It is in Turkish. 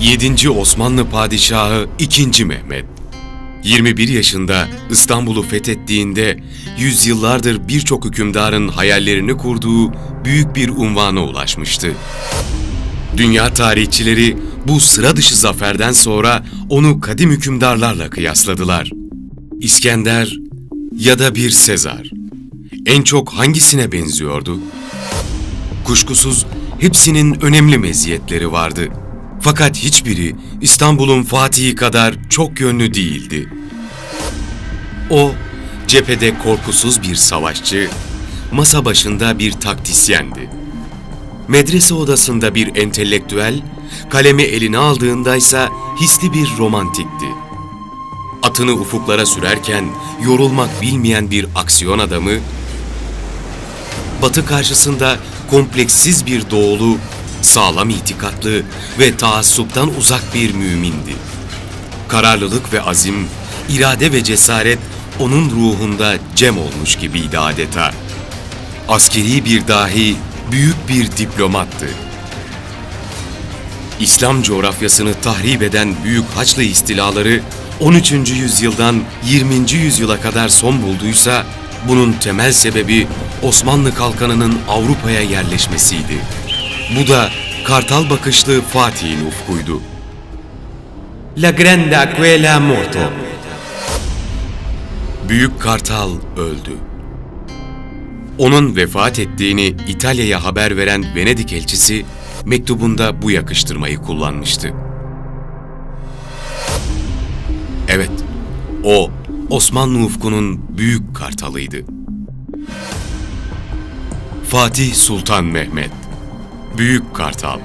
7. Osmanlı Padişahı 2. Mehmet 21 yaşında İstanbul'u fethettiğinde yüzyıllardır birçok hükümdarın hayallerini kurduğu büyük bir unvana ulaşmıştı. Dünya tarihçileri bu sıra dışı zaferden sonra onu kadim hükümdarlarla kıyasladılar. İskender ya da bir Sezar. En çok hangisine benziyordu? Kuşkusuz hepsinin önemli meziyetleri vardı. Fakat hiçbiri İstanbul'un Fatih'i kadar çok yönlü değildi. O, cephede korkusuz bir savaşçı, masa başında bir taktisyendi. Medrese odasında bir entelektüel, kalemi eline aldığındaysa hisli bir romantikti. Atını ufuklara sürerken yorulmak bilmeyen bir aksiyon adamı, Batı karşısında kompleksiz bir doğulu, sağlam itikatlı ve taassuptan uzak bir mümindi. Kararlılık ve azim, irade ve cesaret onun ruhunda cem olmuş gibiydi adeta. Askeri bir dahi, büyük bir diplomattı. İslam coğrafyasını tahrip eden Büyük Haçlı istilaları 13. yüzyıldan 20. yüzyıla kadar son bulduysa bunun temel sebebi Osmanlı kalkanının Avrupa'ya yerleşmesiydi. Bu da kartal bakışlı Fatih'in ufkuydu. La grande aquila morto. Büyük Kartal öldü. Onun vefat ettiğini İtalya'ya haber veren Venedik elçisi mektubunda bu yakıştırmayı kullanmıştı. Evet, o Osmanlı ufkunun büyük kartalıydı. Fatih Sultan Mehmet, Büyük Kartal.